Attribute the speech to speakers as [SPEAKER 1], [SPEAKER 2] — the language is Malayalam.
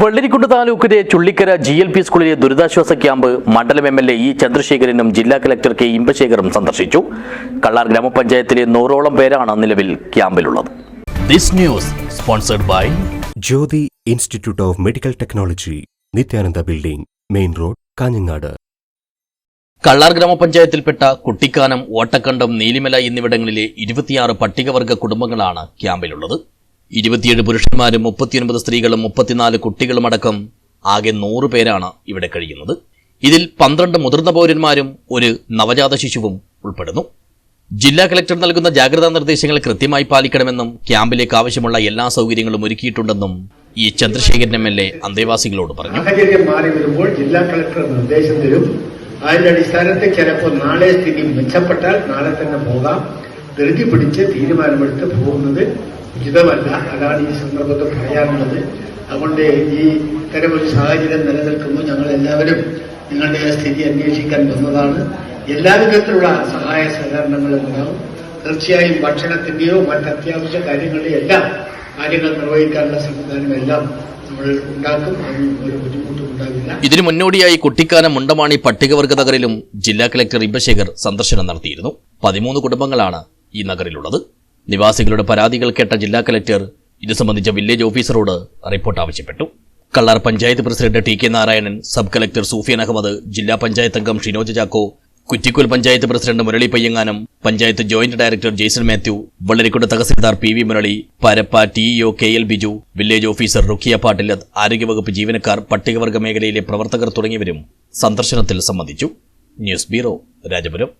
[SPEAKER 1] വെള്ളരിക്കുണ്ട് താലൂക്കിലെ ചുള്ളിക്കര ജി എൽ പി സ്കൂളിലെ ദുരിതാശ്വാസ ക്യാമ്പ് മണ്ഡലം എം എൽ എ ഇ ചന്ദ്രശേഖരനും ജില്ലാ കലക്ടർ കെ ഇമ്പശേഖറും സന്ദർശിച്ചു. കള്ളാർ ഗ്രാമപഞ്ചായത്തിലെ നൂറോളം പേരാണ് നിലവിൽ ക്യാമ്പിലുള്ളത്. This news sponsored by
[SPEAKER 2] Jyothi institute of medical technology Nithyananda building main road Kanhangad.
[SPEAKER 1] Kallar ഗ്രാമപഞ്ചായത്തിൽപ്പെട്ട Kuttikkanam Ottakkandam Neelimala എന്നിവിടങ്ങളിലെ ഇരുപത്തിയാറ് പട്ടികവർഗ കുടുംബങ്ങളാണ് ക്യാമ്പിലുള്ളത്. ഇരുപത്തിയേഴ് പുരുഷന്മാരും മുപ്പത്തിയൊൻപത് സ്ത്രീകളും മുപ്പത്തിനാല് കുട്ടികളുമടക്കം ആകെ നൂറ് പേരാണ് ഇവിടെ കഴിയുന്നത്. ഇതിൽ പന്ത്രണ്ട് മുതിർന്ന പൗരന്മാരും ഒരു നവജാത ശിശുവും ഉൾപ്പെടുന്നു. ജില്ലാ കളക്ടർ നൽകുന്ന ജാഗ്രതാ നിർദ്ദേശങ്ങൾ കൃത്യമായി പാലിക്കണമെന്നും ക്യാമ്പിലേക്ക് ആവശ്യമുള്ള എല്ലാ സൗകര്യങ്ങളും ഒരുക്കിയിട്ടുണ്ടെന്നും ഈ ചന്ദ്രശേഖരൻ എം എൽ എ അന്തേവാസികളോട് പറഞ്ഞു.
[SPEAKER 3] മാറി വരുമ്പോൾ ജില്ലാ കളക്ടർ നിർദ്ദേശം തരും. അതിന്റെ അടിസ്ഥാനത്തിൽ ചിലപ്പോൾ നാളെ സ്ഥിതി മെച്ചപ്പെട്ടാൽ നാളെ തന്നെ പോകാം. ധൃതി പിടിച്ച് തീരുമാനമെടുത്ത് പോകുന്നത് ഉചിതമല്ല അതാണ് ഈ സന്ദർഭത്തിൽ പറയാനുള്ളത്. അതുകൊണ്ട് ഈ ഇത്തരമൊരു സാഹചര്യം നിലനിൽക്കുമ്പോൾ ഞങ്ങൾ എല്ലാവരും നിങ്ങളുടെ സ്ഥിതി അന്വേഷിക്കാൻ വന്നതാണ്. എല്ലാ വിധത്തിലുള്ള സഹായ സഹകരണങ്ങൾ ഉണ്ടാവും. തീർച്ചയായും ഭക്ഷണത്തിന്റെയോ മറ്റ് അത്യാവശ്യ കാര്യങ്ങളുടെയോ എല്ലാം കാര്യങ്ങൾ നിർവഹിക്കാനുള്ള സംവിധാനം എല്ലാം
[SPEAKER 1] ഇതിനു മുന്നോടിയായി കുട്ടിക്കാനം മുണ്ടമാണി പട്ടികവർഗ നഗറിലും ജില്ലാ കലക്ടർ ഇമ്പശേഖർ സന്ദർശനം നടത്തിയിരുന്നു. പതിമൂന്ന് കുടുംബങ്ങളാണ് ഈ നഗറിലുള്ളത്. നിവാസികളുടെ പരാതികൾ കേട്ട ജില്ലാ കലക്ടർ ഇത് സംബന്ധിച്ച വില്ലേജ് ഓഫീസറോട് റിപ്പോർട്ട് ആവശ്യപ്പെട്ടു. Kallar panchayat president T K Narayanan sub collector Sufiyan Ahammed ജില്ലാ പഞ്ചായത്ത് അംഗം Shinoj Chacko Kuttikol panchayat president Murali Payyanganam panchayat joint director Jaison Mathew Vallarikkuda tahsildar P V Murali Parappa T E O K L Biju village officer Rukkiya Pattilath ആരോഗ്യവകുപ്പ് ജീവനക്കാർ പട്ടികവർഗ മേഖലയിലെ പ്രവർത്തകർ തുടങ്ങിയവരും സന്ദർശനത്തിൽ സംബന്ധിച്ചു. News bureau Rajapuram.